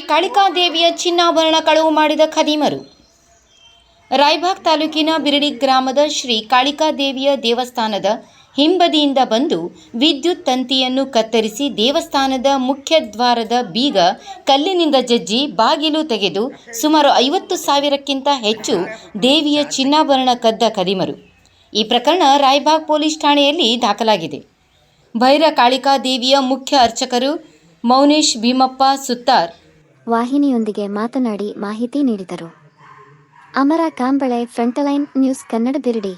ಕಾಳಿಕಾದೇವಿಯ ಚಿನ್ನಾಭರಣ ಕಳವು ಮಾಡಿದ ಖದೀಮರು. ರಾಯಬಾಗ್ ತಾಲೂಕಿನ ಬಿರಡಿ ಗ್ರಾಮದ ಶ್ರೀ ಕಾಳಿಕಾದೇವಿಯ ದೇವಸ್ಥಾನದ ಹಿಂಬದಿಯಿಂದ ಬಂದು ವಿದ್ಯುತ್ ತಂತಿಯನ್ನು ಕತ್ತರಿಸಿ ದೇವಸ್ಥಾನದ ಮುಖ್ಯ ದ್ವಾರದ ಬೀಗ ಕಲ್ಲಿನಿಂದ ಜಜ್ಜಿ ಬಾಗಿಲು ತೆಗೆದು ಸುಮಾರು ಐವತ್ತು ಸಾವಿರಕ್ಕಿಂತ ಹೆಚ್ಚು ದೇವಿಯ ಚಿನ್ನಾಭರಣ ಕದ್ದ ಖದೀಮರು. ಈ ಪ್ರಕರಣ ರಾಯ್ಬಾಗ್ ಪೊಲೀಸ್ ಠಾಣೆಯಲ್ಲಿ ದಾಖಲಾಗಿದೆ. ಭೈರ ಕಾಳಿಕಾ ದೇವಿಯ ಮುಖ್ಯ ಅರ್ಚಕರು ಮೌನೇಶ್ ಭೀಮಪ್ಪ ಸುತ್ತಾರ್ ವಾಹಿನಿಯೊಂದಿಗೆ ಮಾತನಾಡಿ ಮಾಹಿತಿ ನೀಡಿದರು. Amar Kamble frontline news Kannada Biradi.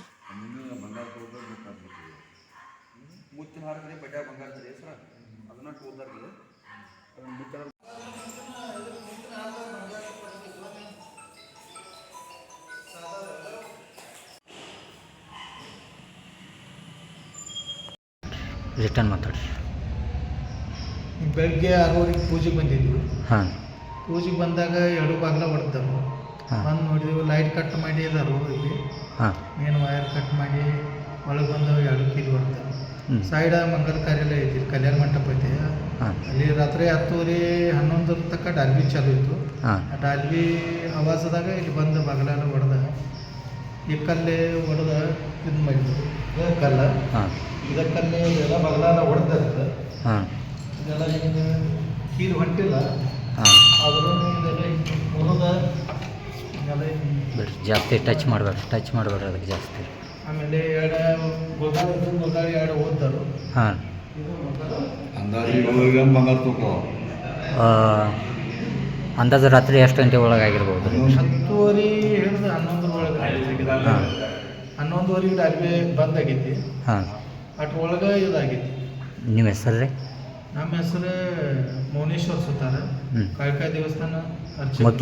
Return ಮಾತಾಡಿ. ಬೆಳಗ್ಗೆ ಆರೂವರೆಗೆ ಪೂಜೆಗೆ ಬಂದಿದ್ವಿ. ಹಾಂ. ಪೂಜೆಗೆ ಬಂದಾಗ ಎರಡು ಬಾಗಿಲ ಹೊಡೆದರು ಬಂದು ನೋಡಿದೆವು ಲೈಟ್ ಕಟ್ ಮಾಡಿ ಇದಾರು ಇಲ್ಲಿ ಮೇನ್ ವೈರ್ ಕಟ್ ಮಾಡಿ ಒಳಗೆ ಬಂದು ಎರಡು ಕಿಲ್ ಹೊಡೆದರು ಸೈಡ ಮಂಗಲ ಕಾರ್ಯಾಲಯ ಐತಿ ಕಲ್ಯಾಣ ಮಂಟಪ ಐತಿ. ಅಲ್ಲಿ ರಾತ್ರಿ ಹತ್ತುವರೆ ಹನ್ನೊಂದರ ತನಕ ಡಾಲ್ಬಿ ಚಾಲು ಇತ್ತು. ಆ ಡಾಲ್ಬಿ ಆವಾಸದಾಗ ಇಲ್ಲಿ ಬಂದು ಬಾಗಿಲೆಲ್ಲ ಹೊಡೆದ. ಈ ಕಲ್ಲೇ ಹೊಡೆದ ಇದು ಮಾಡಿದ್ರು. ಕಲ್ಲ ಈಗ ಇದಕ್ಕಲ್ಲೇ ಎಲ್ಲ ಬಾಗಿಲೆಲ್ಲ ಹೊಡೆದ. ಇದೆಲ್ಲ ಹಿಂಗೆ ಕೀಲು ಹೊಂಟಿಲ್ಲ. ಬಿಡ್ರಿ ಜಾಸ್ತಿ ಟಚ್ ಮಾಡಬೇಡ್ರಿ ಟಚ್ ಮಾಡಬೇಡ್ರಿ ಅದಕ್ಕೆ ಜಾಸ್ತಿ. ಆಮೇಲೆ ಎರಡು ಗೋದಾಳಿ ಇದ್ದು ಗೋದಾಳಿ ಎರಡು ಓದ್ದರು ಹಾಂ. ಅಂದಾಜು ರಾತ್ರಿ ಎಷ್ಟು ಗಂಟೆ ಒಳಗೆ ಆಗಿರ್ಬೋದು ಹತ್ತುವರೆ ಹಿಡಿದು ಹನ್ನೊಂದರ ಒಳಗೆ ಹಾಂ. ಹನ್ನೊಂದುವರೆಗೆ ಡಾಲ್ಬಿ ಬಂದಾಗೈತಿ ಹಾಂ. ಅಟ್ರೊಳಗೆ ಇದಾಗೈತಿ ನಿಮ್ಮ ಹೆಸರು ರೀ? ನಮ್ಮ ಹೆಸರು मौनेश्वर सुतार काय काय देवस्थान मग